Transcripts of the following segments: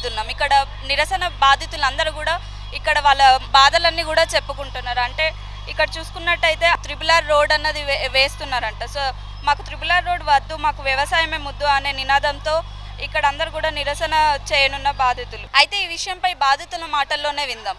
మాట్లాడుతున్నాం ఇక్కడ నిరసన బాధితులందరూ కూడా ఇక్కడ వాళ్ళ బాధలన్నీ కూడా చెప్పుకుంటున్నారు. అంటే ఇక్కడ చూసుకున్నట్టయితే త్రిబుల్ ఆర్ రోడ్ అన్నది వే- వేస్తున్నారంట. సో మాకు త్రిబుల్ ఆర్ రోడ్ వద్దు మాకు వ్యవసాయమే ముద్దు అనే నినాదంతో ఇక్కడ అందరు కూడా నిరసన చేయనున్న బాధితులు. అయితే ఈ విషయంపై బాధితుల మాటల్లోనే విందాం.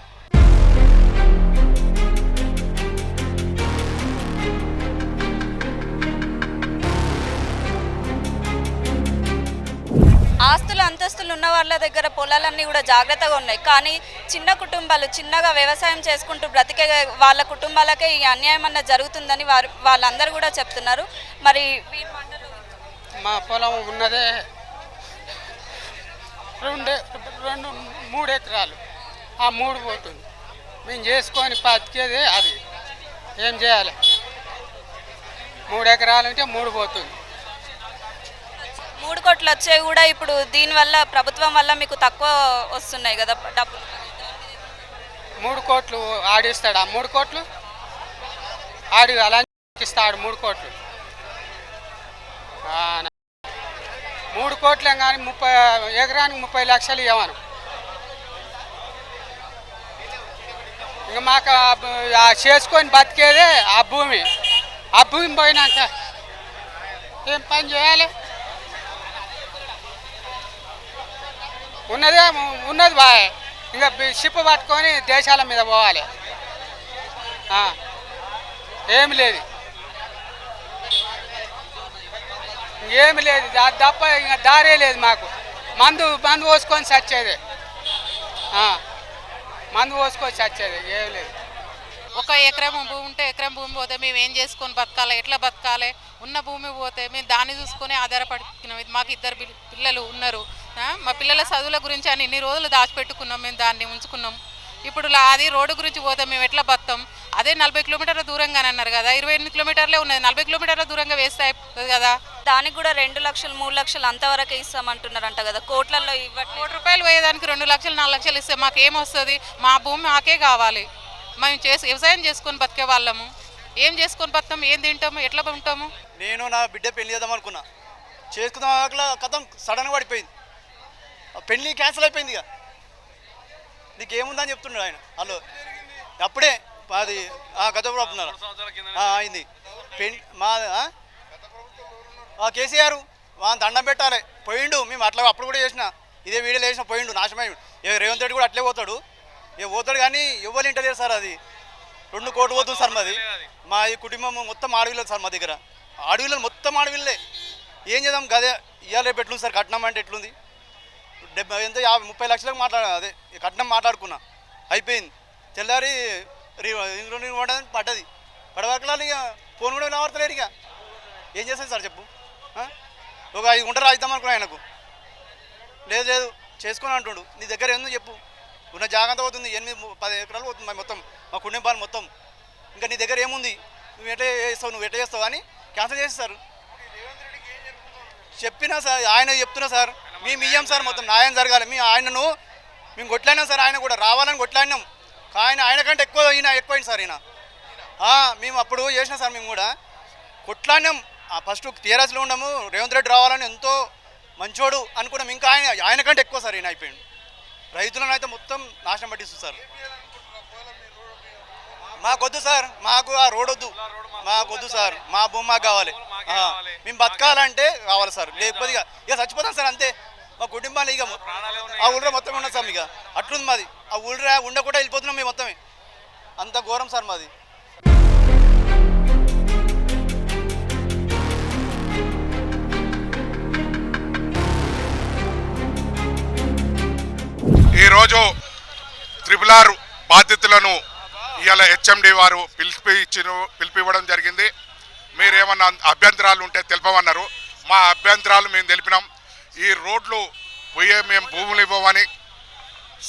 ఆస్తులు అంతస్తులు ఉన్న వాళ్ళ దగ్గర పొలాలన్నీ కూడా జాగ్రత్తగా ఉన్నాయి. కానీ చిన్న కుటుంబాలు చిన్నగా వ్యవసాయం చేసుకుంటూ బ్రతికే వాళ్ళ కుటుంబాలకే ఈ అన్యాయం అన్న జరుగుతుందని వారు వాళ్ళందరూ కూడా చెప్తున్నారు. మరి మా పొలం ఉన్నదే రెండు రెండు మూడు ఎకరాలు. ఆ మూడు పోతుంది. మేము చేసుకొని బతికేదే అది. ఏం చేయాలి? మూడు ఎకరాలు అంటే మూడు పోతుంది. మూడు కోట్లు వచ్చేవి కూడా ఇప్పుడు దీనివల్ల ప్రభుత్వం వల్ల మీకు తక్కువ వస్తున్నాయి కదా డబ్బులు. మూడు కోట్లు ఆడిస్తాడు. ఆ మూడు కోట్లు ఆడి అలా ఇస్తాడు మూడు కోట్లు. మూడు కోట్లే కానీ ముప్పై ఎకరానికి ముప్పై లక్షలు ఇవ్వను ఇంకా మాకు చేసుకొని బతికేదే ఆ భూమి. ఆ భూమి పోయినాక ఏం పని చేయాలి? ఉన్నదే ఉన్నది బాయ్. ఇంకా షిప్ పట్టుకొని దేశాల మీద పోవాలి. ఏమి లేదు. ఏమి లేదు. తప్ప ఇంకా దారే లేదు మాకు. మందు మందు పోసుకొని చచ్చేది మందు పోసుకొని చచ్చేది ఏమి లేదు. ఒక ఎకరం భూమి ఉంటే ఎకరం భూమి పోతే మేము ఏం చేసుకొని బతకాలి? ఎట్లా బతకాలి? ఉన్న భూమి పోతే మేము దాన్ని చూసుకొని ఆధారపడి మాకు ఇద్దరు పిల్లలు ఉన్నారు. మా పిల్లల చదువుల గురించి అని ఇన్ని రోజులు దాచిపెట్టుకున్నాం మేము దాన్ని ఉంచుకున్నాం. ఇప్పుడు లా- అది రోడ్డు గురించి పోతే మేము ఎట్లా బతాం? అదే నలభై కిలోమీటర్ల దూరంగానే అన్నారు కదా ఇరవై ఎనిమిది కిలోమీటర్లే ఉన్నది. నలభై కిలోమీటర్ల దూరంగా వేస్తే అయిపోతుంది కదా. దానికి కూడా రెండు లక్షలు మూడు లక్షలు అంతవరకే ఇస్తామంటున్నారంట కదా. కోట్లలో ఇవ్వట్లేదు. కోటి రూపాయలు పోయేదానికి రెండు లక్షలు నాలుగు లక్షలు ఇస్తే మాకు ఏమొస్తుంది మా భూమి మాకే కావాలి. మేము చేసి వ్యవసాయం చేసుకొని బతికే వాళ్ళము. ఏం చేసుకొని బతాం? ఏం తింటాము? ఎట్లా ఉంటాము? నేను నా బిడ్డ పెళ్ళి చేద్దాం అనుకున్నా. చేసుకుందాం కథం సడన్గా పడిపోయింది. ఆ పెళ్ళి క్యాన్సిల్ అయిపోయింది ఇక. నీకు ఏముందని చెప్తున్నాడు ఆయన. హలో. అప్పుడే అది గత ప్రభుత్వం అయింది. పెళ్ళి మా కేసీఆర్ మా దండం పెట్టాలి. పోయిండు మేము అట్లా అప్పుడు కూడా చేసిన. ఇదే వీడియోలో వేసిన పోయిండు నాశనమై ఏ రేవంత్ రెడ్డి కూడా అట్లే పోతాడు. ఏ పోతాడు కానీ ఎవరు ఇంటలేదు సార్ అది. రెండు కోట్లు పోతుంది సార్ మాది. మా ఈ కుటుంబం మొత్తం ఆడవిల్లే సార్ మా దగ్గర. ఆడవిల్లలు మొత్తం ఆడవిల్లే. ఏం చేద్దాం గదే. ఇవాళ రేపు ఎట్లుంది సార్? కట్నం అంటే ఎట్లుంది? డెబ్బై ఎంత యాభై ముప్పై లక్షలకు మాట్లాడ అదే కట్నం మాట్లాడుకున్నా. అయిపోయింది. తెల్లారి రీ- ఇందులో పడ్డది. పడ్డది ఇక ఫోన్ కూడా వినబడతలేరు ఇక. ఏం చేస్తాను సార్ చెప్పు? ఒక ఐదు గుంటలు రాయిద్దాం అనుకున్నా ఆయనకు. లేదు లేదు చేసుకుని అంటుండు. నీ దగ్గర ఎందుకు చెప్పు. ఉన్న జాగ్రత్త పోతుంది. ఎనిమిది పది ఎకరాలు పోతుంది మొత్తం. మా కుటుంబాలు మొత్తం. ఇంకా నీ దగ్గర ఏముంది? నువ్వు ఎట్లా చేస్తావు? నువ్వు ఎట్లా చేస్తావు అని క్యాన్సిల్ చేసేసారు చెప్పినా సార్ ఆయన చెప్తున్నా సార్. మేము ఇయ్యం సార్ మొత్తం న్యాయం జరగాలి. మేము ఆయనను మేము కొట్లాడినాం సార్ ఆయన కూడా రావాలని కొట్లాడినాం. ఆయన ఆయన కంటే ఎక్కువ ఈయన ఎక్కువైంది సార్ ఈయన. మేము అప్పుడు చేసినాం సార్ మేము కూడా. కొట్లాడినాం. ఫస్ట్ టీఆర్ఎస్లో ఉన్నాము రేవంత్ రెడ్డి రావాలని ఎంతో మంచోడు అనుకున్నాం. ఇంకా ఆయన ఆయన కంటే ఎక్కువ సార్ ఈయన అయిపోయింది రైతులను అయితే మొత్తం నాశనం పట్టిస్తుంది సార్. మాకొద్దు సార్ మాకు ఆ రోడ్ వద్దు. మాకొద్దు సార్ మా భూమి మాకు కావాలి. మేము బతకాలంటే కావాలి సార్. లేకపోతే ఇక ఇక చచ్చిపోతాం సార్ అంతే. మా కుటుంబాలు ఇక ఆ ఊళ్ళో మొత్తం ఉన్నది సార్ ఇక. అట్లుంది మాది. ఆ ఊళ్ళో ఉండకుండా వెళ్ళిపోతున్నాం మేము మొత్తమే. అంత ఘోరం సార్ మాది. ఈరోజు త్రిపుల్ ఆర్ బాధితులను ఇవాళ హెచ్ఎండి వారు పిలిపి ఇచ్చిన పిలిపివ్వడం జరిగింది. మీరు ఏమన్నా అభ్యంతరాలు ఉంటే తెలపమన్నారు. మా అభ్యంతరాలు మేము తెలిపినాం. ఈ రోడ్లు పోయే మేము భూములు ఇవ్వమని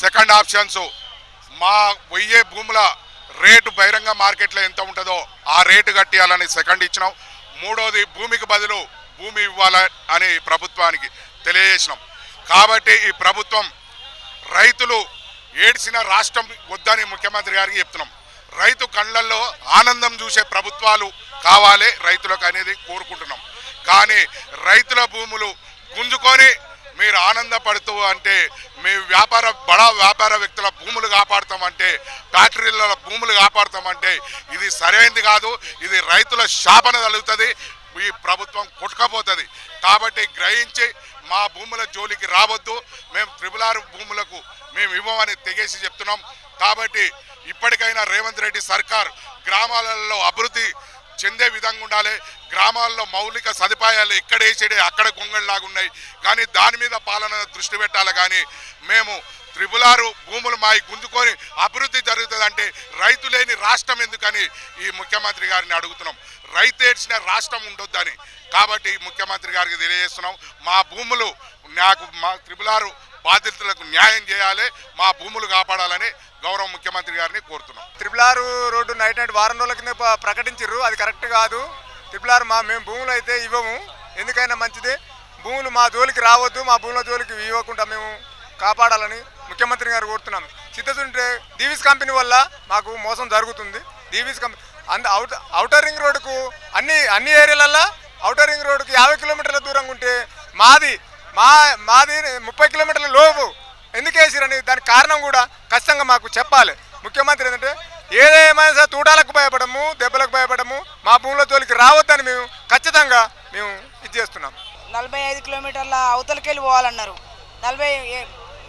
సెకండ్ ఆప్షన్స్ మా పోయే భూముల రేటు బహిరంగ మార్కెట్లో ఎంత ఉంటుందో ఆ రేటు కట్టియాలని సెకండ్ ఇచ్చినాం. మూడోది భూమికి బదులు భూమి ఇవ్వాలని అని ప్రభుత్వానికి తెలియజేసినాం. కాబట్టి ఈ ప్రభుత్వం రైతులు ఏడ్చిన రాష్ట్రం వద్దని ముఖ్యమంత్రి గారికి చెప్తున్నాం. రైతు కళ్ళల్లో ఆనందం చూసే ప్రభుత్వాలు కావాలి రైతులకు అనేది కోరుకుంటున్నాం. కానీ రైతుల భూములు గుంజుకొని మీరు ఆనందపడుతూ అంటే మీ వ్యాపార బడా వ్యాపార వ్యక్తుల భూములు కాపాడుతామంటే ఫ్యాక్టరీల భూములు కాపాడుతామంటే ఇది సరైనది కాదు. ఇది రైతుల శాపన కలుగుతుంది ఈ ప్రభుత్వం కొట్టుకపోతుంది. కాబట్టి గ్రహించి మా భూముల జోలికి రావద్దు. మేము త్రిపుల్ ఆర్ భూములకు మేము ఇవ్వమని తెగేసి చెప్తున్నాం. కాబట్టి ఇప్పటికైనా రేవంత్ రెడ్డి సర్కార్ గ్రామాలలో అభివృద్ధి చెందే విధంగా ఉండాలి. గ్రామాల్లో మౌలిక సదుపాయాలు ఎక్కడ వేసేడే అక్కడ గొంగళ్ళలాగా ఉన్నాయి. కానీ దాని మీద పాలన దృష్టి పెట్టాలి కానీ మేము త్రిపులారు భూములు మాయి గుంజుకొని అభివృద్ధి జరుగుతుందంటే రైతు లేని రాష్ట్రం ఎందుకని ఈ ముఖ్యమంత్రి గారిని అడుగుతున్నాం. రైతు ఏడ్చిన రాష్ట్రం ఉండొద్దని. కాబట్టి ముఖ్యమంత్రి గారికి తెలియజేస్తున్నాం. మా భూములు నాకు మా త్రిపులారు బాధితులకు న్యాయం చేయాలి మా భూములు కాపాడాలని గౌరవ ముఖ్యమంత్రి గారిని కోరుతున్నాం. Triple R road night night వారం రోజుల కింద ప్రకటించారు అది కరెక్ట్ కాదు. త్రిపుల్ ఆర్ మా మేము భూములు అయితే ఇవ్వము. ఎందుకైనా మంచిది. భూములు మా జోలికి రావద్దు మా భూముల జోలికి ఇవ్వకుండా మేము కాపాడాలని ముఖ్యమంత్రి గారు కోరుతున్నాం. చిత్తచుంటే దీవిస్ కంపెనీ వల్ల మాకు మోసం జరుగుతుంది. దీవిస్ కంపెనీ అంద అవుట్ అవుటర్ రింగ్ రోడ్డుకు అన్ని అన్ని ఏరియాలల్లో అవుటర్ రింగ్ రోడ్డుకి యాభై కిలోమీటర్ల దూరంగా ఉంటే మాది మా మాది ముప్పై కిలోమీటర్ల లోపు. ఎందుకు వేసిరని దానికి కారణం కూడా ఖచ్చితంగా మాకు చెప్పాలి. ముఖ్యమంత్రి ఏంటంటే ఏదేమైనా సరే తూటాలకు భయపడము దెబ్బలకు భయపడము మా భూముల తోలికి రావద్దని మేము ఖచ్చితంగా మేము ఇది చేస్తున్నాం. నలభై ఐదు కిలోమీటర్ల అవతలకి వెళ్ళి పోవాలన్నారు. నలభై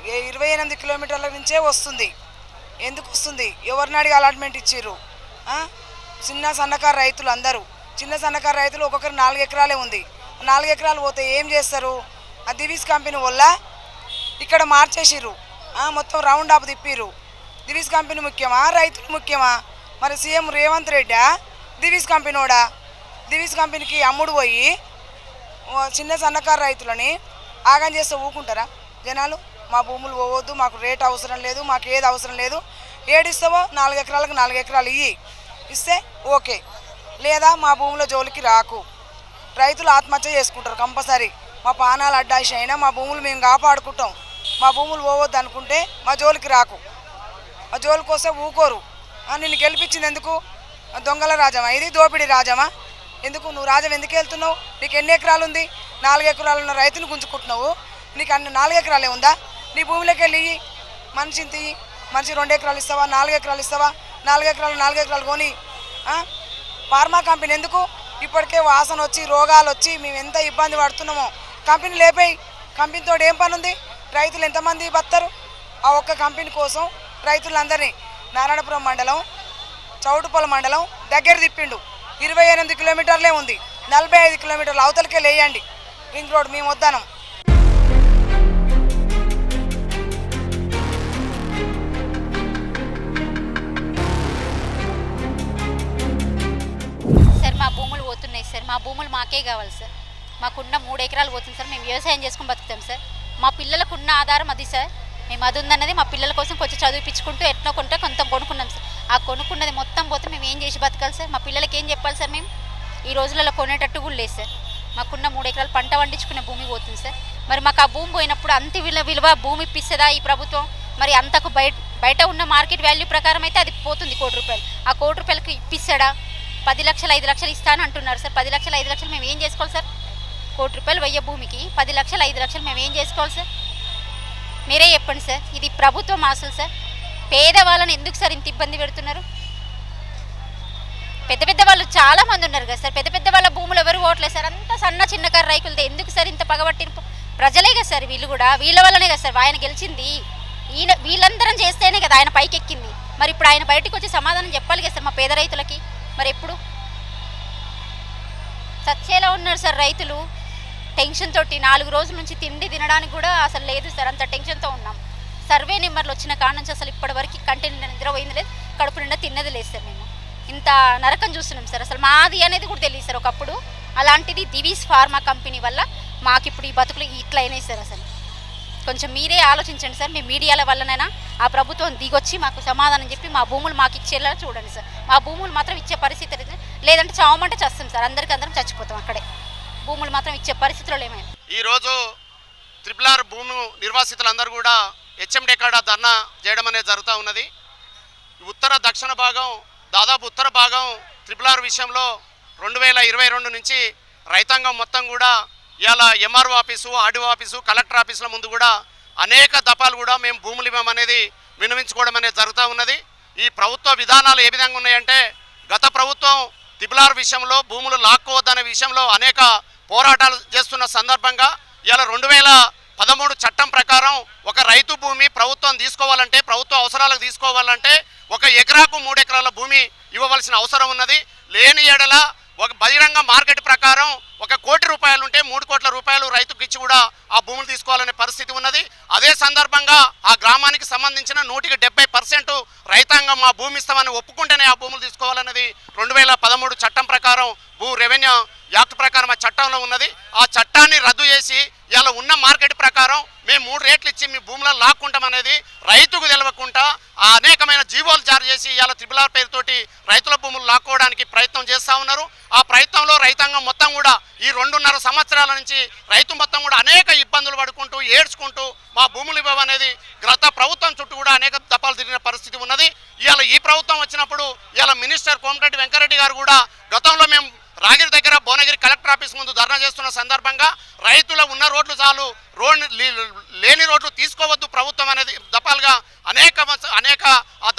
ఏ- ఇరవై ఎనిమిది కిలోమీటర్ల నుంచే వస్తుంది. ఎందుకు వస్తుంది? ఎవరిని అడిగి అలాట్మెంట్ ఇచ్చిర్రు? చిన్న సన్నకారు రైతులు అందరూ. చిన్న సన్నకారు రైతులు ఒక్కొక్కరు నాలుగు ఎకరాలే ఉంది. నాలుగు ఎకరాలు పోతే ఏం చేస్తారు? ఆ దివీస్ కంపెనీ వల్ల ఇక్కడ మార్చేసిర్రు. మొత్తం రౌండ్ అప్ తిప్పిర్రు. దివీస్ కంపెనీ ముఖ్యమా? రైతులు ముఖ్యమా? మరి సీఎం రేవంత్ రెడ్డా? దివీస్ కంపెనీడా దివీస్ కంపెనీకి అమ్ముడు పోయి చిన్న సన్నకారు రైతులని ఆగం చేస్తే ఊకుంటారా? జనాలు మా భూములు పోవద్దు మాకు రేట్ అవసరం లేదు మాకు ఏది అవసరం లేదు. ఏడిస్తావో నాలుగు ఎకరాలకు నాలుగు ఎకరాలు ఇయ్యి. ఇస్తే ఓకే. లేదా మా భూముల జోలికి రాకు. రైతులు ఆత్మహత్య చేసుకుంటారు కంపల్సరీ. మా పానాలు అడ్డాసి అయినా మా భూములు మేము కాపాడుకుంటాం. మా భూములు పోవద్దు అనుకుంటే మా జోలికి రాకు. మా జోలికి వస్తే ఊకోరు. నిన్ను గెలిపించింది ఎందుకు? దొంగల రాజమా? ఇది దోపిడీ రాజమా? ఎందుకు? నువ్వు రాజం ఎందుకు వెళ్తున్నావు? నీకు ఎన్ని ఎకరాలు ఉంది? నాలుగు ఎకరాలు ఉన్న రైతును గుంజుకుంటున్నావు. నీకు అన్ని నాలుగు ఎకరాలే ఉందా? నీ భూమిలోకి వెళ్ళి మనిషిని తీయి. మనిషి రెండు ఎకరాలు ఇస్తావా? నాలుగు ఎకరాలు ఇస్తావా? నాలుగు ఎకరాలు నాలుగు ఎకరాలు కొని ఫార్మా కంపెనీ ఎందుకు? ఇప్పటికే వాసన వచ్చి రోగాలు వచ్చి మేము ఎంత ఇబ్బంది పడుతున్నామో కంపెనీ లేపాయి. కంపెనీతో ఏం పని ఉంది రైతులు ఎంతమంది బతారు ఆ ఒక్క కంపెనీ కోసం రైతులందరినీ నారాయణపురం మండలం చౌటుపల్లి మండలం దగ్గర తిప్పిండు. ఇరవై ఎనిమిది కిలోమీటర్లే ఉంది. నలభై ఐదు కిలోమీటర్లు అవతలకే లేయండి. రింగ్ రోడ్ మేము వద్దానం సార్ మా భూములు పోతున్నాయి సార్. మా భూములు మాకే కావాలి సార్. మాకున్న మూడు ఎకరాలు పోతుంది సార్. మేము వ్యవసాయం చేసుకుని బతుకుతాం సార్. మా పిల్లలకు ఉన్న ఆధారం అది సార్. మేము అది ఉందన్నది మా పిల్లల కోసం కొంచెం చదివిపించుకుంటూ ఎట్లా కొంటే కొంత కొనుక్కున్నాం సార్. ఆ కొనుక్కున్నది మొత్తం పోతే మేము ఏం చేసి బతకాలి సార్? మా పిల్లలకి ఏం చెప్పాలి సార్ మేము? ఈ రోజులలో కొనేటట్టు కూడా లేదు సార్. మాకున్న మూడు ఎకరాలు పంట పండించుకునే భూమి పోతుంది సార్. మరి మాకు ఆ భూమి పోయినప్పుడు అంత విలువ విలువ భూమి ఇప్పిస్తుందా ఈ ప్రభుత్వం? మరి అంతకు బయట బయట ఉన్న మార్కెట్ వాల్యూ ప్రకారం అయితే అది పోతుంది కోటి రూపాయలు. ఆ కోటి రూపాయలకు ఇప్పిస్తాడా? పది లక్షలు ఐదు లక్షలు ఇస్తాను అంటున్నారు సార్. పది లక్షలు ఐదు లక్షలు మేము ఏం చేసుకోవాలి సార్? కోటి రూపాయలు వెయ్యి భూమికి పది లక్షలు ఐదు లక్షలు మేము ఏం చేసుకోవాలి సార్? మీరే చెప్పండి సార్. ఇది ప్రభుత్వం అసలు సార్. పేదవాళ్ళని ఎందుకు సార్ ఇంత ఇబ్బంది పెడుతున్నారు? పెద్ద పెద్ద వాళ్ళు చాలా మంది ఉన్నారు కదా సార్. పెద్ద పెద్ద వాళ్ళ భూములు ఎవరు ఓట్లేదు సార్. అంత సన్న చిన్నకారు రైతులతో ఎందుకు సార్ ఇంత పగబట్టిన ప్రజలే కదా సార్ వీళ్ళు కూడా. వీళ్ళ వల్లనే కదా సార్. ఆయన గెలిచింది. ఈయన వీళ్ళందరం చేస్తేనే కదా ఆయన పైకి ఎక్కింది మరి ఇప్పుడు ఆయన బయటకు వచ్చి సమాధానం చెప్పాలి కదా సార్ మా పేద రైతులకి. మరి ఎప్పుడు? చచ్చేలా ఉన్నారు సార్ రైతులు. టెన్షన్ తోటి నాలుగు రోజుల నుంచి తిండి తినడానికి కూడా అసలు లేదు సార్. అంత టెన్షన్తో ఉన్నాం. సర్వే నెంబర్లు వచ్చిన కాడ నుంచి అసలు ఇప్పటివరకు కంటి నిండా నిద్ర పోయింది లేదు. కడుపు నిండా తిన్నది లేదు సార్ మేము. ఇంత నరకం చూస్తున్నాం సార్. అసలు మాది అనేది కూడా తెలియదు సార్ ఒకప్పుడు. అలాంటిది దివీస్ ఫార్మా కంపెనీ వల్ల మాకు ఇప్పుడు ఈ బతుకులు ఇట్లా అయినాయి సార్ అసలు. కొంచెం మీరే ఆలోచించండి సార్. మీ మీడియాల వల్లనైనా ఆ ప్రభుత్వం దిగొచ్చి మాకు సమాధానం చెప్పి మా భూములు మాకు ఇచ్చేలా చూడండి సార్. మా భూములు మాత్రం ఇచ్చే పరిస్థితి లేదంటే చావమంటే చస్తాం సార్. అందరికీ అందరం చచ్చిపోతాం అక్కడే. భూములు మాత్రం ఇచ్చే పరిస్థితిలో లేమే. ఈరోజు త్రిపుల్ ఆర్ భూమి నిర్వాసితులందరూ కూడా హెచ్ఎండి కాడ ధర్నా చేయడం అనేది జరుగుతూ ఉన్నది. ఉత్తర దక్షిణ భాగం దాదాపు ఉత్తర భాగం త్రిపుల్ ఆర్ విషయంలో రెండు వేల ఇరవై రెండు నుంచి రైతాంగం మొత్తం కూడా ఇవాళ MRO office RDO office collector ఆఫీసుల ముందు కూడా అనేక దఫాలు కూడా మేము భూములు ఇవ్వమనేది వినవించుకోవడం అనేది జరుగుతూ ఉన్నది. ఈ ప్రభుత్వ విధానాలు ఏ విధంగా ఉన్నాయంటే గత ప్రభుత్వం తిబులార్ విషయంలో భూములు లాక్కోవద్దనే విషయంలో అనేక పోరాటాలు చేస్తున్న సందర్భంగా ఇలా రెండు వేల పదమూడు చట్టం ప్రకారం ఒక రైతు భూమి ప్రభుత్వం తీసుకోవాలంటే ప్రభుత్వ అవసరాలకు తీసుకోవాలంటే ఒక ఎకరాకు మూడు ఎకరాల భూమి ఇవ్వవలసిన అవసరం ఉన్నది. లేని ఎడల ఒక బహిరంగ మార్కెట్ ప్రకారం ఒక కోటి రూపాయలు ఉంటే మూడు కోట్ల రూపాయలు రైతుకు ఇచ్చి కూడా ఆ భూములు తీసుకోవాలనే పరిస్థితి ఉన్నది. అదే సందర్భంగా ఆ గ్రామానికి సంబంధించిన నూటికి డెబ్బై పర్సెంట్ రైతాంగం మా భూమి ఇస్తామని ఒప్పుకుంటేనే ఆ భూములు తీసుకోవాలన్నది. రెండు వేల పదమూడు చట్టం ప్రకారం భూ రెవెన్యూ యాక్ట్ ప్రకారం ఆ చట్టంలో ఉన్నది. ఆ చట్టాన్ని రద్దు చేసి ఇలా ఉన్న మార్కెట్ ప్రకారం మేము మూడు రేట్లు ఇచ్చి మీ భూములను లాక్కుంటాం అనేది రైతుకు తెలవకుండా ఆ అనేకమైన జీవోలు జారీ చేసి ఇలా త్రిబులార్ పేరుతోటి రైతుల భూములు లాక్కోవడానికి ప్రయత్నం చేస్తూ ఉన్నారు. ఆ ప్రయత్నంలో రైతాంగం మొత్తం కూడా ఈ రెండున్నర సంవత్సరాల నుంచి రైతు మొత్తం కూడా అనేక ఇబ్బందులు పడుకుంటూ ఏడ్చుకుంటూ మా భూములు ఇవ్వమనేది గత ప్రభుత్వం చుట్టూ కూడా అనేక దఫాలు తిరిగిన పరిస్థితి ఉన్నది. ఇవాళ ఈ ప్రభుత్వం వచ్చినప్పుడు ఇవాళ మినిస్టర్ కోమటిరెడ్డి వెంకరెడ్డి గారు కూడా గతంలో మేము రాగిరి దగ్గర భువనగిరి కలెక్టర్ ఆఫీస్ ముందు ధర్నా చేస్తున్న సందర్భంగా రైతుల ఉన్న రోడ్లు చాలు. రోడ్ లేని రోడ్లు తీసుకోవద్దు ప్రభుత్వం అనేది దపాలుగా అనేక అనేక ఆ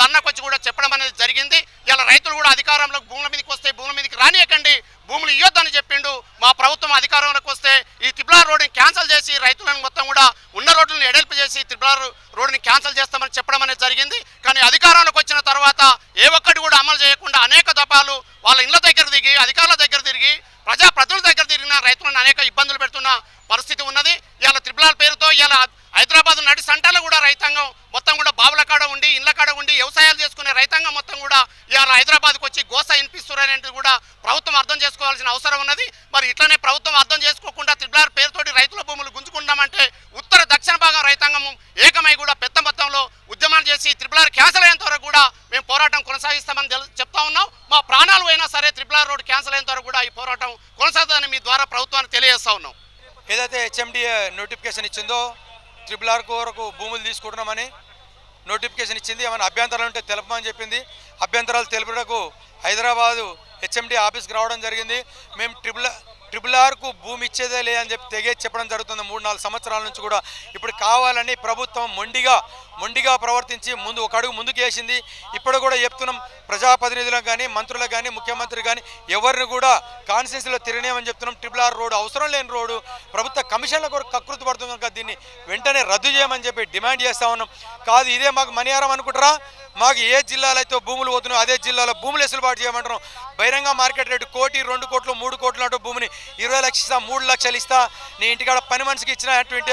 కూడా చెప్పడం అనేది జరిగింది. ఇలా రైతులు కూడా అధికారంలోకి భూముల మీదకి వస్తే భూముల మీదకి రానియకండి. భూములు ఇవ్వద్దని చెప్పిండు. మా ప్రభుత్వం అధికారంలోకి వస్తే ఈ త్రిపులార్ రోడ్ని క్యాన్సిల్ చేసి రైతులను మొత్తం కూడా ఉన్న రోడ్లను ఎడల్పు చేసి త్రిపులార్ రోడ్ని క్యాన్సిల్ చేస్తామని చెప్పడం అనేది జరిగింది. కానీ అధికారంలోకి వచ్చిన తర్వాత ఏ ఒక్కటి కూడా అమలు చేయకుండా అనేక దపాలు వాళ్ళ ఇళ్ళ దగ్గర దిగి అధికారుల దగ్గర తిరిగి ప్రజా ప్రతినిధుల దగ్గర తిరిగిన రైతులను అనేక ఇబ్బందులు పెడుతున్న పరిస్థితి ఉన్నది. ఇవాళ త్రిపులాల పేరుతో ఇవాళ హైదరాబాద్ నడి సంటలో కూడా రైతాంగం మొత్తం కూడా బావుల కాడ ఉండి ఇళ్ళ కాడ ఉండి వ్యవసాయాలు చేసుకునే రైతాంగం మొత్తం కూడా ఇవాళ హైదరాబాద్కి వచ్చి గోస వినిపిస్తున్నారనేది కూడా ప్రభుత్వం అర్థం చేసుకోవాల్సిన అవసరం ఉన్నది. మరి ఇట్లనే ప్రభుత్వం అర్థం చేసుకోకుండా త్రిపులార్ పేరుతోటి రైతుల భూములు గుంజుకుంటామంటే ఉత్తర దక్షిణ భాగం రైతాంగం ఏకమై కూడా పెద్ద మొత్తంలో ఉద్యమాలు చేసి త్రిపులార్ క్యాన్సల్ అయ్యేంత వరకు కూడా మేము పోరాటం కొనసాగిస్తామని తెలు- చెప్తా ఉన్నాం. మా ప్రాణాలు అయినా సరే త్రిపులార్ రోడ్ క్యాన్సల్ అయిన వరకు కూడా ఈ పోరాటం కొనసాగుతుందని మీ ద్వారా ప్రభుత్వానికి తెలియజేస్తా ఉన్నాం. ఏదైతే హెచ్ఎండిఏ నోటిఫికేషన్ ఇచ్చిందో త్రిపుల్ ఆర్ వరకు భూములు తీసుకుంటున్నామని నోటిఫికేషన్ ఇచ్చింది. ఏమైనా అభ్యంతరాలు ఉంటే తెలపమని చెప్పింది. అభ్యంతరాలు తెలుపుటకు హైదరాబాదు హెచ్ఎండి ఆఫీస్కి రావడం జరిగింది. మేము ట్రిపుల్ ట్రిపుల్ ఆర్కు భూమి ఇచ్చేదే లేదని చెప్పి తెగే చెప్పడం జరుగుతుంది. మూడు నాలుగు సంవత్సరాల నుంచి కూడా ఇప్పుడు కావాలని ప్రభుత్వం మొండిగా మొండిగా ప్రవర్తించి ముందు ఒక అడుగు ముందుకు వేసింది. ఇప్పుడు కూడా చెప్తున్నాం ప్రజాప్రతినిధులకు కానీ మంత్రులకు కానీ ముఖ్యమంత్రి కానీ ఎవరిని కూడా కాన్స్టిట్యూన్సీలో తిరగనేమని చెప్తున్నాం. ట్రిపుల్ ఆర్ రోడ్డు అవసరం లేని రోడ్డు ప్రభుత్వ కమిషన్ల కొరకు కకృతి పడుతుంది కనుక దీన్ని వెంటనే రద్దు చేయమని చెప్పి డిమాండ్ చేస్తా ఉన్నాం. కాదు ఇదే మాకు మణిహారం అనుకుంటారా? మాకు ఏ జిల్లాలో అయితే భూములు పోతున్నాయో అదే జిల్లాలో భూములు వెసులుబాటు చేయమంటారు బహిరంగ మార్కెట్ రేటు కోటి రెండు కోట్లు మూడు కోట్లు అంటూ భూమిని ఇరవై లక్షలు ఇస్తా మూడు లక్షలు ఇస్తా. నీ ఇంటికాడ పని మనిషికి ఇచ్చినటువంటి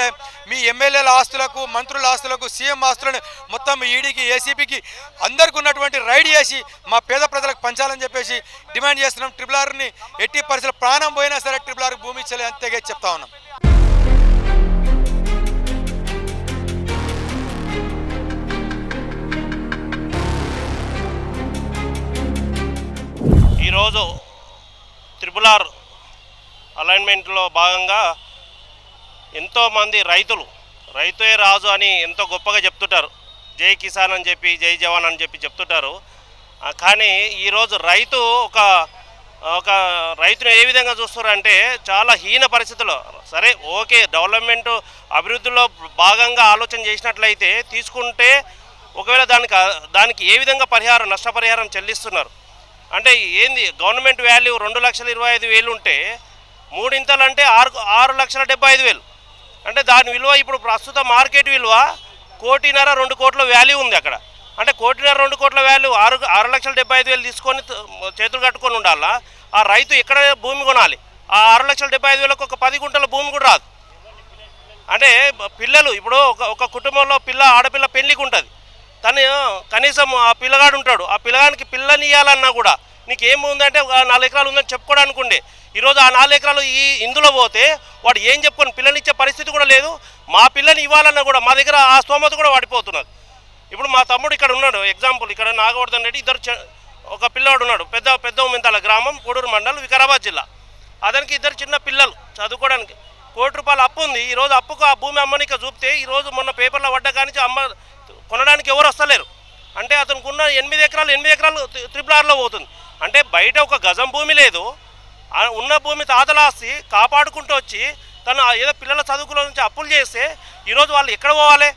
మీ ఎమ్మెల్యేల ఆస్తులకు మంత్రుల ఆస్తులకు సీఎం ఆస్తులను మొత్తం ఈడీకి ఏసీబీకి అందరికి ఉన్నటువంటి రైడ్ చేసి మా పేద ప్రజలకు పంచాలని చెప్పేసి డిమాండ్ చేస్తున్నాం. ట్రిపుల్ ఆర్ని ఎట్టి పరిస్థితులు ప్రాణం పోయినా సరే ట్రిపుల్ ఆర్ భూమి ఇచ్చలే అంతేగా చెప్తా ఉన్నాం. ఈరోజు త్రిపులార్ అలైన్మెంట్లో భాగంగా ఎంతోమంది రైతులు రైతే రాజు అని ఎంతో గొప్పగా చెప్తుంటారు. జై కిసాన్ అని చెప్పి జై జవాన్ అని చెప్పి చెప్తుంటారు. కానీ ఈరోజు రైతు ఒక ఒక రైతును ఏ విధంగా చూస్తారంటే చాలా హీన పరిస్థితుల్లో సరే ఓకే డెవలప్మెంట్ అభివృద్ధిలో భాగంగా ఆలోచన చేసినట్లయితే తీసుకుంటే ఒకవేళ దానికి దానికి ఏ విధంగా పరిహారం నష్టపరిహారం చెల్లిస్తున్నారు. అంటే ఏంది గవర్నమెంట్ వాల్యూ రెండు లక్షల ఇరవై ఐదు వేలు ఉంటే మూడింతలు అంటే ఆరు ఆరు లక్షల డెబ్బై ఐదు వేలు. అంటే దాని విలువ ఇప్పుడు ప్రస్తుత మార్కెట్ విలువ కోటిన్నర రెండు కోట్ల వాల్యూ ఉంది అక్కడ. అంటే కోటిన్నర రెండు కోట్ల వాల్యూ ఆరు ఆరు లక్షల డెబ్బై ఐదు వేలు తీసుకొని చేతులు కట్టుకొని ఉండాలా? ఆ రైతు ఎక్కడ భూమి కొనాలి. ఆ ఆరు లక్షల డెబ్బై ఐదు వేలకు ఒక పది గుంటల భూమి కూడా రాదు. అంటే పిల్లలు ఇప్పుడు ఒక ఒక కుటుంబంలో పిల్ల ఆడపిల్ల పెళ్ళికి ఉంటుంది. తను కనీసం ఆ పిల్లగాడు ఉంటాడు. ఆ పిల్లగానికి పిల్లని ఇవ్వాలన్నా కూడా నీకు ఏముందంటే నాలుగు ఎకరాలు ఉందని చెప్పుకోవడానికి ఉండే. ఈరోజు ఆ నాలుగు ఎకరాలు ఈ ఇందులో పోతే వాడు ఏం చెప్పుకొని పిల్లనిచ్చే పరిస్థితి కూడా లేదు. మా పిల్లని ఇవ్వాలన్నా కూడా మా దగ్గర ఆ స్తోమత కూడా వాడిపోతున్నది. ఇప్పుడు మా తమ్ముడు ఇక్కడ ఉన్నాడు. ఎగ్జాంపుల్ ఇక్కడ నాగవర్ధన్ రెడ్డి ఇద్దరు ఒక పిల్లవాడు ఉన్నాడు. పెద్ద పెద్ద ఉమ్మింతాల గ్రామం కోడూరు మండలం వికారాబాద్ జిల్లా. అతనికి ఇద్దరు చిన్న పిల్లలు చదువుకోవడానికి. కోటి రూపాయలు అప్పు ఉంది. ఈరోజు అప్పుకు ఆ భూమి అమ్మనిక చూపితే ఈరోజు మొన్న పేపర్లో పడ్డ కానీ అమ్మ కొనడానికి ఎవరు వస్తలేరు. అంటే అతనికి ఉన్న ఎనిమిది ఎకరాలు ఎనిమిది ఎకరాలు త్రిపుల్ ఆర్లో పోతుంది. అంటే బయట ఒక గజం భూమి లేదు. ఉన్న భూమి తాతలాస్తి కాపాడుకుంటూ వచ్చి తను ఏదో పిల్లల చదువుకుల నుంచి అప్పులు చేస్తే ఈరోజు వాళ్ళు ఎక్కడ పోవాలి?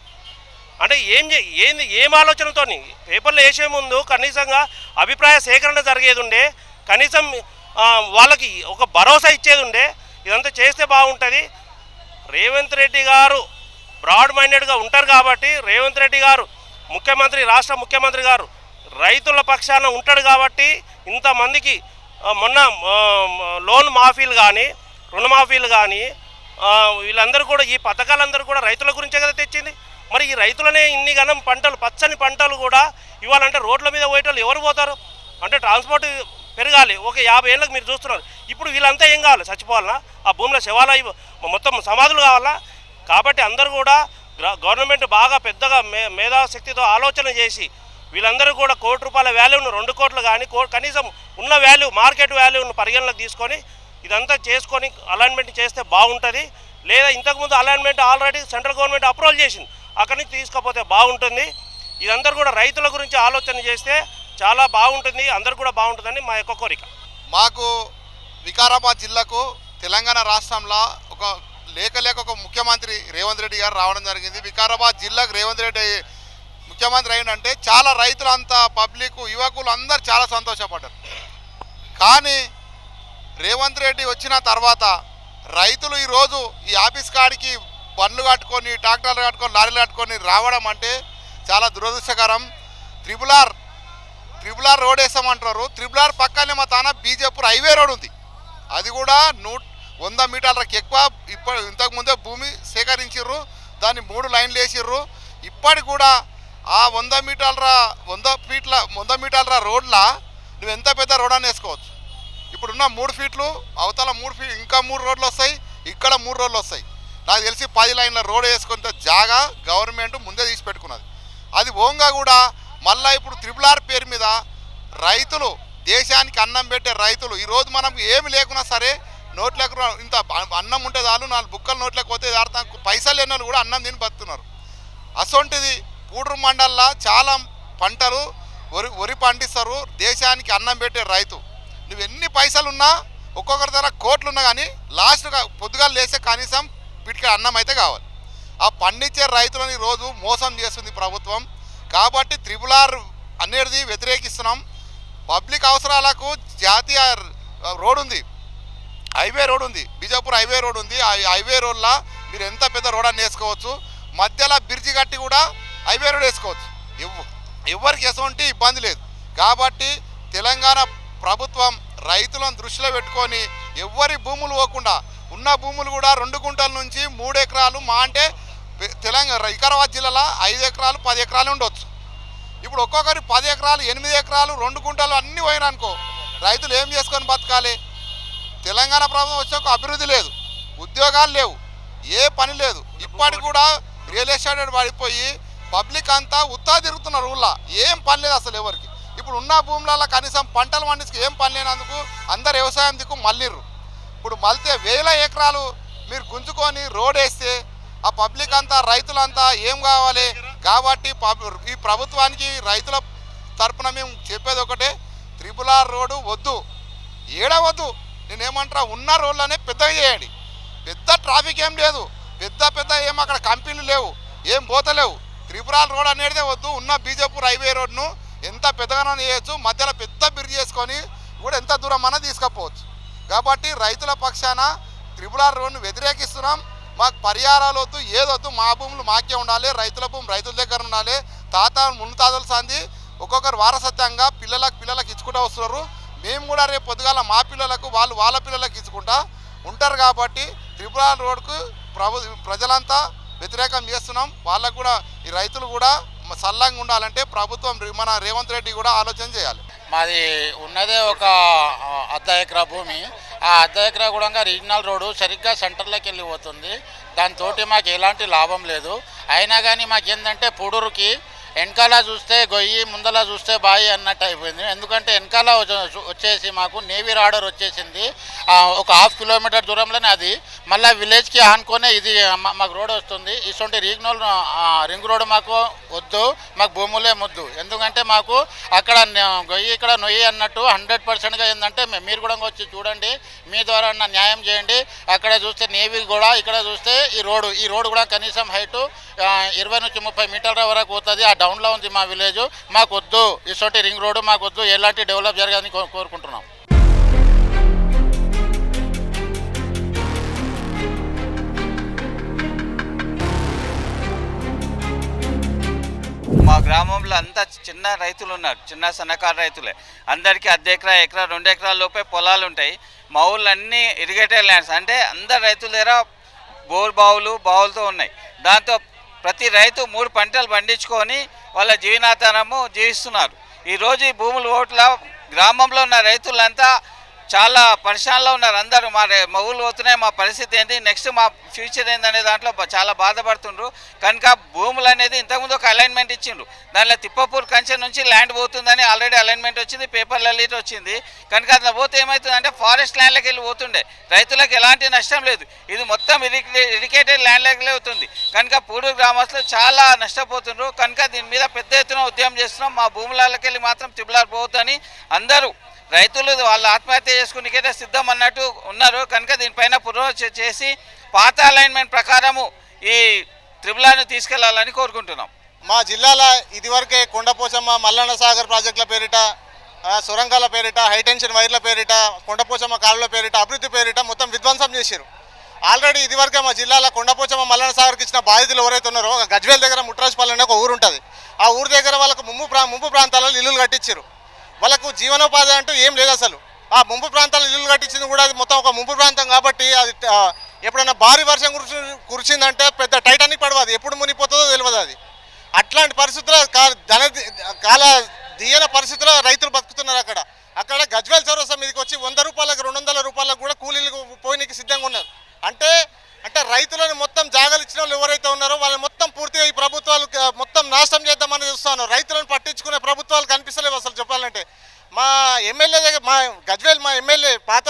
అంటే ఏం చే- ఏంది ఏం ఆలోచనతోని? పేపర్లు వేసే ముందు కనీసంగా అభిప్రాయ సేకరణ జరిగేది ఉండే కనీసం వాళ్ళకి ఒక భరోసా ఇచ్చేది ఉండే ఇదంతా చేస్తే బాగుంటుంది. రేవంత్ రెడ్డి గారు బ్రాడ్ మైండెడ్గా ఉంటారు కాబట్టి రేవంత్ రెడ్డి గారు ముఖ్యమంత్రి రాష్ట్ర ముఖ్యమంత్రి గారు రైతుల పక్షాన ఉంటాడు కాబట్టి ఇంతమందికి మొన్న లోన్ మాఫీలు కానీ రుణమాఫీలు కానీ వీళ్ళందరూ కూడా ఈ పథకాలందరూ కూడా రైతుల గురించే కదా తెచ్చింది? మరి ఈ రైతులనే ఇన్ని గనం పంటలు పచ్చని పంటలు కూడా ఇవ్వాలంటే రోడ్ల మీద పోయేటోళ్ళు ఎవరు పోతారు? అంటే ట్రాన్స్పోర్ట్ పెరగాలి. ఒక యాభై ఏళ్ళకి మీరు చూస్తున్నారు. ఇప్పుడు వీళ్ళంతా ఏం కావాలి? చచ్చిపోవాలన్నా ఆ భూమిలో శవాల మొత్తం సమాధులు కావాలా? కాబట్టి అందరూ కూడా గవర్నమెంట్ బాగా పెద్దగా మే మేధాశక్తితో ఆలోచన చేసి వీళ్ళందరూ కూడా కోటి రూపాయల వాల్యూను రెండు కోట్లు కానీ కో కనీసం ఉన్న వాల్యూ మార్కెట్ వాల్యూను పరిగణలోకి తీసుకొని ఇదంతా చేసుకొని అలైన్మెంట్ చేస్తే బాగుంటుంది. లేదా ఇంతకుముందు alignment already central government approval చేసింది. అక్కడి నుంచి తీసుకపోతే బాగుంటుంది. ఇదందరూ కూడా రైతుల గురించి ఆలోచన చేస్తే చాలా బాగుంటుంది. అందరు కూడా బాగుంటుందని మా యొక్క కోరిక. మాకు వికారాబాద్ జిల్లాకు తెలంగాణ రాష్ట్రంలో ఒక లేక లేక ఒక ముఖ్యమంత్రి రేవంత్ రెడ్డి గారు రావడం జరిగింది. వికారాబాద్ జిల్లాకు రేవంత్ రెడ్డి ముఖ్యమంత్రి అయిందంటే చాలా రైతులంతా పబ్లిక్ యువకులు అందరు చాలా సంతోషపడ్డారు. కానీ రేవంత్ రెడ్డి వచ్చిన తర్వాత రైతులు ఈరోజు ఈ ఆఫీస్ కాడికి బండ్లు కట్టుకొని ట్రాక్టర్లు కట్టుకొని లారీలు కట్టుకొని రావడం అంటే చాలా దురదృష్టకరం. త్రిపుల్ ఆర్ ఆర్ రోడ్ వేసామంటారు త్రిపుల్ ఆర్ పక్కనే మా తాన బీజేపూర్ హైవే రోడ్ ఉంది. అది కూడా నూట వంద మీటర్లకు ఎక్కువ ఇప్పటి ఇంతకుముందే భూమి సేకరించిర్రు దాన్ని మూడు లైన్లు వేసిర్రు. ఇప్పటికి కూడా ఆ వంద మీటర్ల వంద ఫీట్ల వంద మీటర్ల రోడ్ల నువ్వు ఎంత పెద్ద రోడ్ అని వేసుకోవచ్చు? ఇప్పుడున్న మూడు ఫీట్లు అవతల మూడు ఫీట్ ఇంకా మూడు రోడ్లు వస్తాయి ఇక్కడ మూడు రోడ్లు వస్తాయి. నాకు తెలిసి పది లైన్ల రోడ్ వేసుకుంటే జాగా గవర్నమెంట్ ముందే తీసి పెట్టుకున్నది. అది ఓంగా కూడా మళ్ళీ ఇప్పుడు త్రిపుల్ ఆర్ పేరు మీద రైతులు దేశానికి అన్నం పెట్టే రైతులు ఈరోజు మనం ఏమి లేకున్నా సరే నోట్లకు ఇంత అన్నం ఉంటే చాలు నాలుగు బుక్కలు నోట్లకు పోతే దాడతాం పైసలు లేని కూడా అన్నం తిని బతున్నారు అసొంటిది పూడూరు మండల్లో చాలా పంటలు వరి వరి పండిస్తారు దేశానికి అన్నం పెట్టే రైతు. నువ్వు ఎన్ని పైసలు ఉన్నా ఒక్కొక్కరి దగ్గర కోట్లు ఉన్నా కానీ లాస్ట్గా పొద్దుగా లేస్తే కనీసం వీటికి అన్నం అయితే కావాలి. ఆ పండించే రైతులని రోజు మోసం చేస్తుంది ప్రభుత్వం. కాబట్టి త్రిపుల్ ఆర్ అనేది వ్యతిరేకిస్తున్నాం. పబ్లిక్ అవసరాలకు జాతీయ రోడ్ ఉంది. హైవే రోడ్ ఉంది. బిజాపూర్ హైవే రోడ్ ఉంది. ఆ హైవే రోడ్లో మీరు ఎంత పెద్ద రోడ్ అని వేసుకోవచ్చు. మధ్యలో బ్రిడ్జి కట్టి కూడా హైవే రోడ్ వేసుకోవచ్చు. ఎవ్వ ఎవరికి ఎటువంటి ఇబ్బంది లేదు. కాబట్టి తెలంగాణ ప్రభుత్వం రైతులను దృష్టిలో పెట్టుకొని ఎవరి భూములు పోకుండా ఉన్న భూములు కూడా రెండు గుంటల నుంచి మూడు ఎకరాలు మా అంటే తెలంగాణ వికారాబాద్ జిల్లాలో ఐదు ఎకరాలు పది ఎకరాలు ఉండొచ్చు. ఇప్పుడు ఒక్కొక్కరి పది ఎకరాలు ఎనిమిది ఎకరాలు రెండు గుంటలు అన్నీ పోయిననుకో రైతులు ఏం చేసుకొని బతకాలి? తెలంగాణ ప్రభుత్వం వచ్చాక అభివృద్ధి లేదు. ఉద్యోగాలు లేవు. ఏ పని లేదు. ఇప్పటికి కూడా రియల్ ఎస్టేట్ పడిపోయి పబ్లిక్ అంతా ఉత్తా తిరుగుతున్నారు ఊళ్ళో. ఏం పని లేదు అసలు ఎవరికి. ఇప్పుడు ఉన్న భూములలో కనీసం పంటలు పండించి ఏం పని లేనందుకు అందరు వ్యవసాయం దిక్కు మళ్ళీరు ఇప్పుడు మళ్తే వేల ఎకరాలు మీరు గుంజుకొని రోడ్ వేస్తే ఆ పబ్లిక్ అంతా రైతులంతా ఏం కావాలి? కాబట్టి పబ్- ఈ ప్రభుత్వానికి రైతుల తరపున మేము చెప్పేది ఒకటే త్రిపుల ఆర్ రోడ్డు వద్దు. ఏడవద్దు నేనేమంటారా ఉన్న రోడ్లనే పెద్దగా చేయండి. పెద్ద ట్రాఫిక్ ఏం లేదు. పెద్ద పెద్ద ఏం అక్కడ కంపెనీలు లేవు. ఏం పోతలేవు. త్రిపురాల రోడ్ అనేది వద్దు. ఉన్న బీజాపూర్ హైవే రోడ్ను ఎంత పెద్దగానో చేయొచ్చు. మధ్యలో పెద్ద బ్రిడ్జ్ చేసుకొని కూడా ఎంత దూరం అన్నా తీసుకుపోవచ్చు. కాబట్టి రైతుల పక్షాన త్రిపురాల రోడ్ను వ్యతిరేకిస్తున్నాం. మాకు పరిహారాలు వద్దు ఏదొద్దు మా భూములు మాకే ఉండాలి. రైతుల భూమి రైతుల దగ్గర ఉండాలి. తాత మును సంది ఒక్కొక్కరు వారసత్యంగా పిల్లలకు పిల్లలకు ఇచ్చుకుంటూ వస్తున్నారు. మేము కూడా రేపు పొద్దుగాల మా పిల్లలకు వాళ్ళు వాళ్ళ పిల్లలకు ఇచ్చుకుంటా ఉంటారు కాబట్టి త్రిపుర రోడ్కు ప్రభు ప్రజలంతా వ్యతిరేకం చేస్తున్నాం. వాళ్ళకు కూడా ఈ రైతులు కూడా సల్లంగా ఉండాలంటే ప్రభుత్వం మన రేవంత్ రెడ్డి కూడా ఆలోచన చేయాలి. మాది ఉన్నదే ఒక అర్ధ ఎకరా భూమి. ఆ అర్ధ ఎకరా కూడా రీజనల్ రోడ్డు సరిగ్గా సెంటర్లోకి వెళ్ళిపోతుంది. దాంతో మాకు ఎలాంటి లాభం లేదు. అయినా కానీ మాకు ఏంటంటే పూడూరుకి వెనకాల చూస్తే గొయ్యి ముందల చూస్తే బాయి అన్నట్టు అయిపోయింది. ఎందుకంటే వెనకాల వచ్చేసి మాకు నేవీ రాడర్ వచ్చేసింది. ఒక హాఫ్ కిలోమీటర్ దూరంలోనే అది. మళ్ళీ విలేజ్కి ఆనుకొనే ఇది మాకు రోడ్ వస్తుంది. ఇటువంటి రీగ్నోల్ రింగ్ రోడ్ మాకు వద్దు. మాకు భూములే ముద్దు. ఎందుకంటే మాకు అక్కడ గొయ్యి ఇక్కడ నొయ్యి అన్నట్టు హండ్రెడ్ పర్సెంట్గా ఏంటంటే మీరు కూడా వచ్చి చూడండి. మీ ద్వారా అన్న న్యాయం చేయండి. అక్కడ చూస్తే నేవీ కూడా ఇక్కడ చూస్తే ఈ రోడ్డు ఈ రోడ్డు కూడా కనీసం హైటు ఇరవై నుంచి ముప్పై మీటర్ల వరకు పోతుంది. ఆ డౌన్లో ఉంది మా విలేజ్ మాకు వద్దు ఇటువంటి రింగ్ రోడ్డు మాకు వద్దు ఎలాంటి డెవలప్ జరగాలని కోరుకుంటున్నాం. మా గ్రామంలో అంతా చిన్న రైతులు ఉన్నారు చిన్న సన్నకారు రైతులే. అందరికీ అర్ధ ఎకరా ఎకరా రెండు ఎకరాల లోపే పొలాలు ఉంటాయి. మా ఊళ్ళన్నీ ఇరిగేటెడ్ ల్యాండ్స్. అంటే అందరు రైతుల దగ్గర బోర్ బావులు బావులతో ఉన్నాయి. దాంతో ప్రతి రైతు మూడు పంటలు పండించుకొని వాళ్ళ జీవనాధారము జీవిస్తున్నారు. ఈరోజు ఈ భూములు ఓట్ల గ్రామంలో ఉన్న రైతులంతా చాలా పరిశానలో ఉన్నారు అందరూ. మా రే- మా ఊళ్ళు పోతున్నాయి మా పరిస్థితి ఏంటి నెక్స్ట్ మా ఫ్యూచర్ ఏందనే దాంట్లో చాలా బాధపడుతుండ్రు. కనుక భూములు అనేది ఇంతకుముందు ఒక అలైన్మెంట్ ఇచ్చిండ్రు. దానిలో తిప్పపూర్ కంచె నుంచి ల్యాండ్ పోతుందని ఆల్రెడీ అలైన్మెంట్ వచ్చింది పేపర్లలో ఇటు వచ్చింది. కనుక అట్లా పోతే ఏమవుతుందంటే ఫారెస్ట్ ల్యాండ్లోకి వెళ్ళి పోతుండే. రైతులకు ఎలాంటి నష్టం లేదు. ఇది మొత్తం ఇరికేటెడ్ ల్యాండ్లోకి అవుతుంది. కనుక పూడూరు గ్రామస్తులు చాలా నష్టపోతుండ్రు. కనుక దీని మీద పెద్ద ఎత్తున ఉద్యమం చేస్తున్నాం. మా భూములకి వెళ్ళి మాత్రం తిబులార్ పోవద్దని అందరూ రైతులు వాళ్ళు ఆత్మహత్య చేసుకునికైతే సిద్ధం అన్నట్టు ఉన్నారు. కనుక దీనిపైన పునరుచ చేసి పాత అలైన్మెంట్ ప్రకారము ఈ త్రిబులాన్ని తీసుకెళ్ళాలని కోరుకుంటున్నాం. మా జిల్లాలో ఇదివరకే కొండపోచమ్మ మల్లన్న సాగర్ ప్రాజెక్టుల పేరిట సొరంగాల పేరిట హైటెన్షన్ వైర్ల పేరిట కొండపోచమ్మ కాలువల పేరిట అభివృద్ధి పేరిట మొత్తం విధ్వంసం చేశారు ఆల్రెడీ ఇదివరకే మా జిల్లాలో కొండపోచమ్మ మల్లన్న సాగర్కి ఇచ్చిన బాధితులు ఎవరైతే ఉన్నారో గజ్వేల్ దగ్గర ముట్రాజుపల్లి అనే ఒక ఊరు ఉంటుంది ఆ ఊరు దగ్గర వాళ్ళకు ముంపు ప్రా ముంపు ప్రాంతాలలో ఇల్లులు కట్టించారు వాళ్ళకు జీవనోపాధి అంటూ ఏం లేదు అసలు. ఆ ముంపు ప్రాంతాల్లో ఇల్లులు కట్టించింది కూడా అది మొత్తం ఒక ముంపు ప్రాంతం కాబట్టి అది ఎప్పుడైనా భారీ వర్షం కురిసి కురిసిందంటే పెద్ద టైటానిక్ పడవ అది ఎప్పుడు మునిగిపోతుందో తెలియదు అది. అట్లాంటి పరిస్థితుల్లో కా- ధన కాల దీయన పరిస్థితుల్లో రైతులు బతుకుతున్నారు అక్కడ. అక్కడ గజ్వేల్ చౌరసా మీదకి వచ్చి వంద రూపాయలకు రెండు వందల రూపాయలకు కూడా కూలీలకు పోయినకి సిద్ధంగా ఉన్నారు. అంటే అంటే రైతులను మొత్తం జాగాలు ఇచ్చిన వాళ్ళు ఎవరైతే ఉన్నారో వాళ్ళని మొత్తం పూర్తిగా ఈ ప్రభుత్వాలు మొత్తం నాశనం చేద్దామని చూస్తాను రైతులను పట్టించుకునే ప్రభుత్వాలు కనిపిస్తలేవు అసలు చెప్పాలంటే. మా ఎమ్మెల్యే దగ్గర మా గజ్వేల్ మా ఎమ్మెల్యే పాత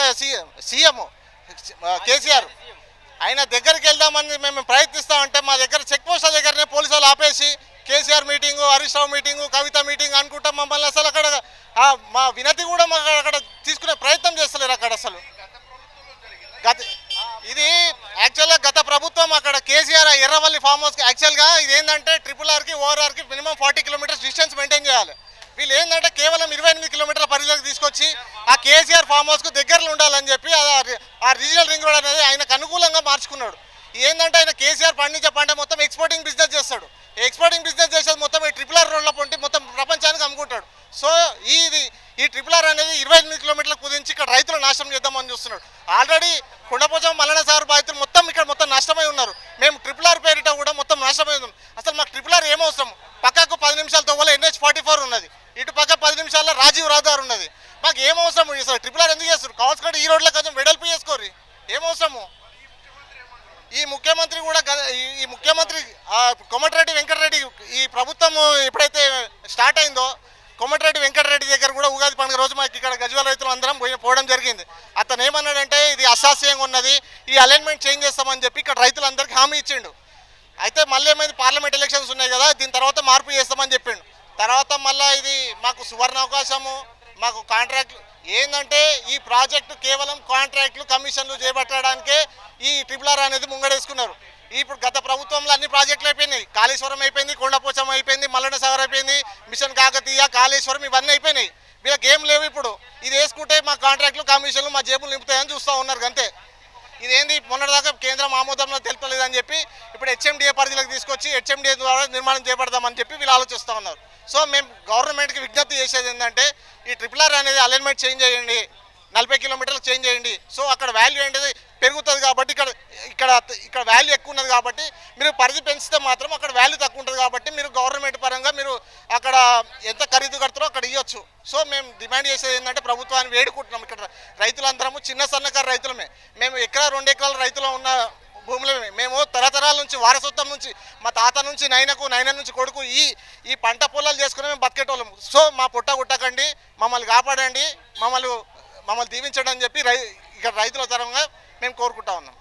సీఎం కేసీఆర్. ఆయన దగ్గరికి వెళ్దామని మేము ప్రయత్నిస్తామంటే మా దగ్గర చెక్ పోస్టుల దగ్గరనే పోలీసు వాళ్ళు ఆపేసి KCR meeting Harish Rao meeting Kavitha meeting అనుకుంటా మమ్మల్ని అసలు అక్కడ మా వినతి కూడా మాకు అక్కడ తీసుకునే ప్రయత్నం చేస్తలేరు అక్కడ అసలు. గత ఇది యాక్చువల్గా గత ప్రభుత్వం అక్కడ కేసీఆర్ ఆ ఎర్రవల్లి ఫామ్ హౌస్కి యాక్చువల్గా ఇది ఏంటంటే ట్రిపుల్ ఆర్కి ఓఆర్ఆర్కి minimum forty kilometres distance maintain చేయాలి. వీళ్ళు ఏంటంటే కేవలం ఇరవై ఎనిమిది కిలోమీటర్ల పరిధిలోకి తీసుకొచ్చి ఆ కేసీఆర్ ఫామ్ హౌస్కు దగ్గరలో ఉండాలని చెప్పి ఆ రీజనల్ రింగ్ రోడ్ అనేది ఆయనకు అనుకూలంగా మార్చుకున్నాడు. ఏంటంటే ఆయన కేసీఆర్ పండించే పంట మొత్తం ఎక్స్పోర్టింగ్ బిజినెస్ చేస్తాడు. ఎక్స్పోర్టింగ్ బిజినెస్ చేసేది మొత్తం ఈ ట్రిపుల్ ఆర్ రోడ్ల పొంటి మొత్తం ప్రపంచానికి అమ్ముకుంటాడు. సో ఇది ఈ ట్రిపుల్ ఆర్ అనేది ఇరవై ఎనిమిది కిలోమీటర్లు కుదించి ఇక్కడ రైతులు నాశనం చేద్దామని చూస్తున్నాడు. ఆల్రెడీ కొండపోచం మల్లన సార్ బాధితులు మొత్తం ఇక్కడ మొత్తం నష్టమై ఉన్నారు. మేము ట్రిపుల్ ఆర్ పేరిట కూడా మొత్తం నష్టమై ఉన్నాం. అసలు మాకు ట్రిపుల్ ఆర్ ఏమవసరం? పక్కకు పది నిమిషాల తవ్వల ఎన్హెచ్ ఫార్టీ ఫోర్ ఉన్నది. ఇటు పక్క పది నిమిషాల్లో రాజీవ్ రహదారి ఉన్నది. మాకు ఏమవసరం సార్ ట్రిపుల్ ఆర్ ఎందుకు చేస్తారు కావాల్సిన ఈ రోడ్లో కొంచెం వెడల్పు చేసుకోరు ఏమవసరము? ఈ ముఖ్యమంత్రి కూడా ఈ- ముఖ్యమంత్రి కొమటిరెడ్డి కోమటిరెడ్డి వెంకటరెడ్డి ఈ ప్రభుత్వం ఎప్పుడైతే స్టార్ట్ అయిందో కొమటిరెడ్డి వెంకటరెడ్డి దగ్గర కూడా ఉగాది పండుగ రోజు మాకు ఇక్కడ గజ్వేల్ రైతులు అందరం పోయి పోవడం జరిగింది అతను ఏమన్నాడంటే ఇది అశాస్యంగా ఉన్నది. ఈ అలైన్మెంట్ చేంజ్ చేస్తామని చెప్పి ఇక్కడ రైతులందరికీ హామీ ఇచ్చిండు. అయితే మళ్ళీ ఏమైంది? పార్లమెంట్ ఎలక్షన్స్ ఉన్నాయి కదా దీని తర్వాత మార్పు చేస్తామని చెప్పిండు. తర్వాత మళ్ళీ ఇది మాకు సువర్ణ అవకాశము మాకు కాంట్రాక్ట్ ఏంటంటే ఈ ప్రాజెక్టు కేవలం కాంట్రాక్ట్లు కమిషన్లు చేపట్టడానికే ఈ ట్రిపులర్ అనేది ముంగడేసుకున్నారు. ఇప్పుడు గత ప్రభుత్వంలో అన్ని ప్రాజెక్టులు అయిపోయినాయి. కాళేశ్వరం అయిపోయింది కొండపోచం అయిపోయింది మల్లన సాగర్ అయిపోయింది మిషన్ కాకతీయ కాళేశ్వరం ఇవన్నీ అయిపోయినాయి. వీళ్ళకి ఏం లేవు ఇప్పుడు. ఇది వేసుకుంటే మా కాంట్రాక్ట్లు కమిషన్లు మా జేబులు నింపుతాయని చూస్తూ ఉన్నారు అంతే ఇదేంది? మొన్నటిదాకా కేంద్రం ఆమోదంలో తెలుపలేదని చెప్పి ఇప్పుడు హెచ్ఎండిఏ పరిధిలోకి తీసుకొచ్చి హెచ్ఎండిఏ ద్వారా నిర్మాణం చేపడదామని చెప్పి వీళ్ళు ఆలోచిస్తూ ఉన్నారు. సో మేము గవర్నమెంట్కి విజ్ఞప్తి చేసేది ఏంటంటే ఈ ట్రిపుల్ ఆర్ అనేది అలైన్మెంట్ చేంజ్ చేయండి. నలభై కిలోమీటర్లు చేంజ్ చేయండి. సో అక్కడ వాల్యూ అనేది పెరుగుతుంది కాబట్టి ఇక్కడ ఇక్కడ ఇక్కడ వాల్యూ ఎక్కువ ఉన్నది కాబట్టి మీరు పరిధి పెంచితే మాత్రం అక్కడ వాల్యూ తక్కువ ఉంటుంది కాబట్టి మీరు గవర్నమెంట్ పరంగా మీరు అక్కడ ఎంత ఖరీదు కడతారో అక్కడ ఇవ్వచ్చు సో మేము డిమాండ్ చేసేది ఏంటంటే ప్రభుత్వాన్ని వేడుకుంటున్నాం ఇక్కడ రైతులందరము చిన్న సన్నకారు రైతులమే. మేము ఎకరా రెండు ఎకరాల రైతులు ఉన్న భూములమే. మేము తరతరాల నుంచి వారసత్వం నుంచి మా తాత నుంచి నైనకు నైన నుంచి కొడుకు ఈ ఈ పంట పొలాలు చేసుకుని మేము బతికేటోళ్ళం. సో మా పుట్ట గుట్టకండి మమ్మల్ని కాపాడండి మమ్మల్ని మమ్మల్ని దీవించండి అని చెప్పి రై ఇక్కడ రైతుల తరంగా మేము కోరుకుంటా ఉన్నాం.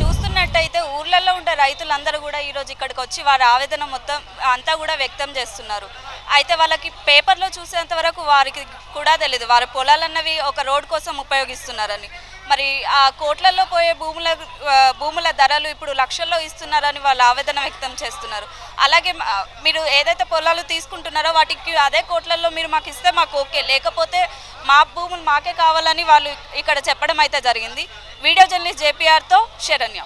చూస్తున్నట్టయితే ఊర్లలో ఉండే రైతులందరూ కూడా ఈరోజు ఇక్కడికి వచ్చి వారి ఆవేదన మొత్తం అంతా కూడా వ్యక్తం చేస్తున్నారు. అయితే వాళ్ళకి పేపర్లో చూసేంత వరకు వారికి కూడా తెలియదు వారి పొలాలన్నవి ఒక రోడ్ కోసం ఉపయోగిస్తున్నారని. మరి ఆ కోట్లలో పోయే భూముల భూముల ధరలు ఇప్పుడు లక్షల్లో ఇస్తున్నారని వాళ్ళు ఆవేదన వ్యక్తం చేస్తున్నారు. అలాగే మీరు ఏదైతే పొలాలు తీసుకుంటున్నారో వాటికి అదే కోట్లలో మీరు మాకు ఇస్తే మాకు ఓకే. లేకపోతే మా భూములు మాకే కావాలని వాళ్ళు ఇక్కడ చెప్పడం అయితే జరిగింది. వీడియో జర్నలిస్ట్ జేపీఆర్తో శరణ్య.